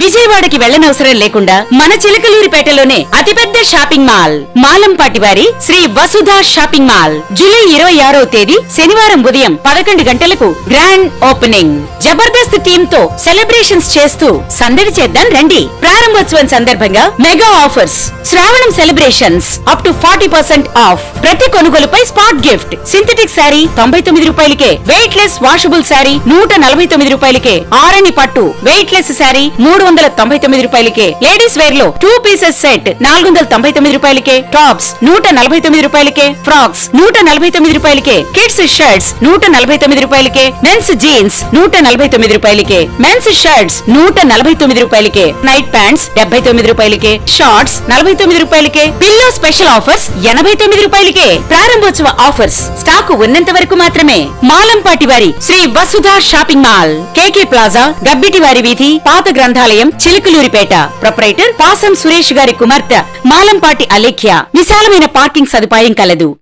విజయవాడకి వెళ్ళనవసరం లేకుండా మన చిలకలూరిపేటలోనే అతిపెద్ద షాపింగ్ మాల్. మాలంపాటి వారి Sri Vasudha shopping mall. July ఇరవై ఆరో తేదీ శనివారం ఉదయం పదకొండు గంటలకు గ్రాండ్ ఓపెనింగ్. జబర్దస్త్ టీమ్తో సెలబ్రేషన్స్ చేస్తూ సందడి చేద్దాం రండి. ప్రారంభోత్సవం సందర్భంగా మెగా ఆఫర్స్. శ్రావణం celebrations up to forty percent off. ప్రతి కొనుగోలుపై స్పాట్ గిఫ్ట్ సింథటిక్ శారీ తొంభై తొమ్మిది రూపాయలకే వెయిట్ లెస్ వాషబుల్ శారీ నూట నలభై తొమ్మిది రూపాయలకే ఆరణి పట్టు వెయిట్ లెస్ శారీ మూడు వందల తొంభై తొమ్మిది రూపాయలకే లేడీస్ వేర్లో టూ పీసెస్ సెట్ నాలుగు వందల తొంభై తొమ్మిది రూపాయలకే టాప్స్ నూట నలభై తొమ్మిది రూపాయలకే ఫ్రాక్స్ నూట నలభై తొమ్మిది రూపాయలకే కిడ్స్ షర్ట్స్ నూట నలభై తొమ్మిది రూపాయలకే మెన్స్ జీన్స్ నూట నలభై తొమ్మిది రూపాయలకే మెన్స్ షర్ట్స్ నూట నలభై తొమ్మిది రూపాయలకే నైట్ ప్యాంట్స్ డెబ్బై తొమ్మిది రూపాయలకే షార్ట్స్ నలభై తొమ్మిది రూపాయలకే పిల్లో స్పెషల్ ఆఫర్స్ ఎనభై తొమ్మిది రూపాయలకి ప్రారంభోత్సవ ఆఫర్స్ స్టాకు ఉన్నంత వరకు మాత్రమే. మాలంపాటి వారి Sri Vasudha shopping mall KK plaza Gabbiti వారి వీధి పాత గ్రంథాలయం చిలుకలూరిపేట. ప్రొపరైటర్ పాసం సురేష్ గారి కుమార్తె మాలంపాటి అలేఖ్య. విశాలమైన పార్కింగ్ సదుపాయం కలదు.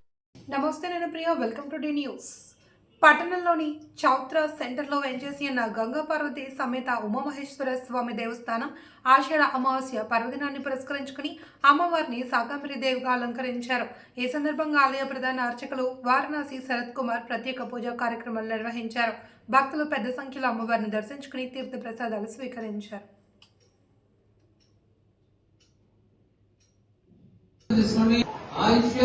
నమస్తే నేను Priya. Welcome to D news. పట్టణంలోని చౌత్ర సెంటర్లో వెంచేసి ఉన్న గంగాపార్వతి సమేత ఉమామహేశ్వర స్వామి దేవస్థానం ఆషాఢ అమావాస్య పర్వదినాన్ని పురస్కరించుకుని అమ్మవారిని శాకంబరి దేవిగా అలంకరించారు. ఈ సందర్భంగా ఆలయ ప్రధాన అర్చకులు వారణాసి శరత్ కుమార్ ప్రత్యేక పూజా కార్యక్రమాలు నిర్వహించారు. భక్తులు పెద్ద సంఖ్యలో అమ్మవారిని దర్శించుకుని తీర్థ ప్రసాదాలు స్వీకరించారు. ఆయుష్య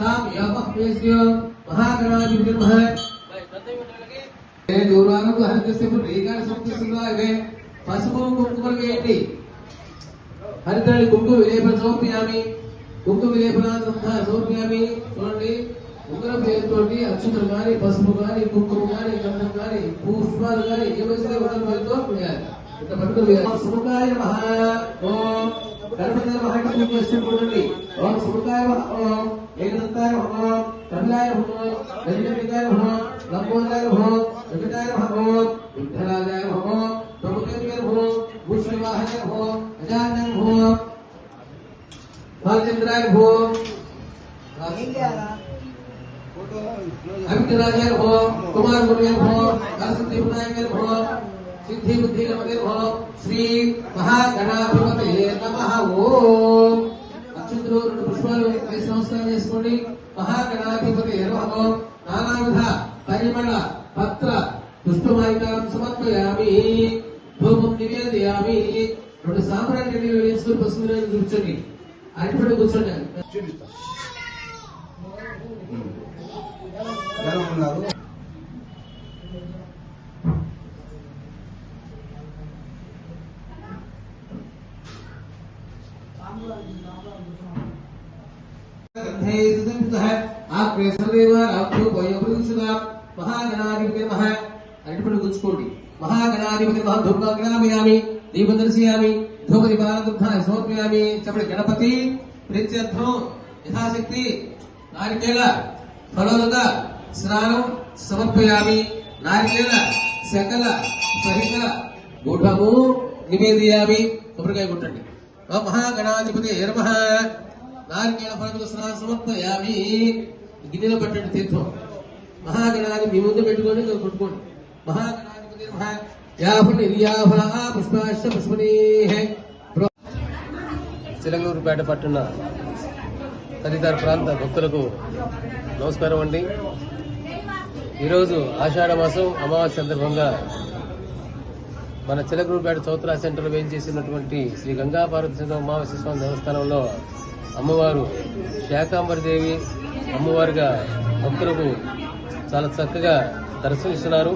తాం యాపహ్యేస్య మహాగణాధిపతి మహా ఏ దూరాలకు హరితస్యపు రీకాల సంతృష్టిగా పసుపు కుంకుమలు వేయండి హరితడి కుంకుమ విలేపన సమర్పయామి కుంకుమ విలేపన సమర్పయామి చూడండి ఉంగరం పేరుతోటి అక్షుతులు కానీ పసుపు కానీ కుంకుమ కానీ గంధం కానీ పుష్పాలు కానీ ఏమైనా ఉంగరం పేరుతో వేయాలి ఇట్లా పట్టుకుని వేయాలి సుముఖాయ మహా ఓం గణపతి మహాటం చేసుకుంటుండండి ఓం సుముఖాయ మహా ఓం ఏకదంతాయ మహా ఓం కపిలాయ మహా ఓం గజకపికాయ మహా ఓం లంబోదరాయ మహా ఓం వెంకటాయ మహా ఓం విఠలాయ మహా ఓం ప్రభుదేవాయ మహా ఓం భూషణవాహనాయ మహా ఓం గజానన మహా ఓం బాలచంద్రాయ సిద్ధి బుద్ధి నమతే భో శ్రీ మహాగణాధిపతే నమ. ఓం. అక్షంతులు రెండు పుష్పాలు వేసి నమస్కారం చేసుకోండి. మహాగణాధిపతి నమో. నానావిధ పరిమళ పత్ర పుష్పమాలికాలను సమర్పయామి. ధూపం నివేదయామి. రెండు సాంబ్రాణి వేసుకుని పసుపు నీళ్ళు కూర్చోండి. అరిపడి కూర్చోండి. జనం మహాగణాధిపతి మహా అరటిపడి గుచ్చుకోండి మహాగణాధిపతి మహా ధూప గ్రామయామి దీపం దర్శయామి ధూపతి బాలదుగ్ధాన్ని సమర్పయామి గణపతి యథాశక్తి స్నానం సమర్పయామి నారికేల శకల సహిత గుడ్వము నివేదయామి కొబ్బరికాయ కొట్టండి। మహాగణాధిపతి నమ. నారికేళ ఫలములు స్నానం సమర్పయామి. గిన్నెలో పెట్టండి తీర్థం. మహాగణాది మీ ముందు పెట్టుకొని కొట్టుకోండి. మహాగణాధిపతి నమ. యాఫల చిలంగూరుపేట పట్టణ తదితర ప్రాంత భక్తులకు నమస్కారం అండి. ఈరోజు ఆషాఢ మాసం అమావాస్య సందర్భంగా మన చిలకూరుపేట చౌత్రా సెంటర్ వేయించేసినటువంటి శ్రీ గంగా పార్వతి అమావాస్య స్వామి దేవస్థానంలో అమ్మవారు శాకాంబరిదేవి అమ్మవారుగా భక్తులకు చాలా చక్కగా దర్శనమిస్తున్నారు.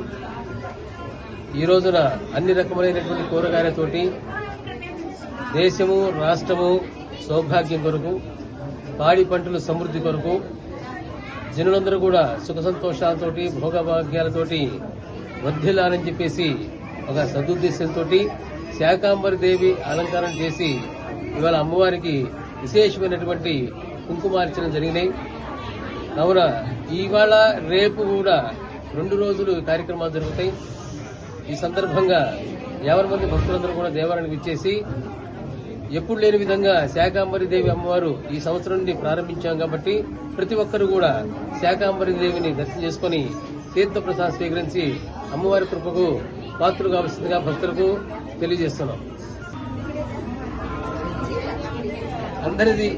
ఈ రోజున అన్ని రకములైనటువంటి కూరగాయలతోటి దేశము రాష్ట్రము సౌభాగ్యం కొరకు పాడి పంటల సమృద్ధి కొరకు జనులందరూ కూడా సుఖ సంతోషాలతోటి భోగభాగ్యాలతోటి వర్ధిల్లాలని చెప్పేసి ఒక సదుద్దేశంతో శాకాంబరి దేవి అలంకారం చేసి ఇవాళ అమ్మవారికి విశేషమైనటువంటి కుంకుమార్చన జరిగినాయి. కావున ఇవాళ రేపు కూడా రెండు రోజులు కార్యక్రమాలు జరుగుతాయి. ఈ సందర్భంగా యావరి మంది భక్తులందరూ కూడా దేవాలయానికి ఇచ్చేసి ఎప్పుడు లేని విధంగా శాకాంబరి దేవి అమ్మవారు ఈ సంవత్సరం నుండి ప్రారంభించాం కాబట్టి ప్రతి ఒక్కరు కూడా శాకాంబరి దేవిని దర్శనం చేసుకుని తీర్థ ప్రసాదం స్వీకరించి అమ్మవారి కృపకు పాత్రలు కావలసిందిగా భక్తులకు తెలియజేస్తున్నాం. అందరిది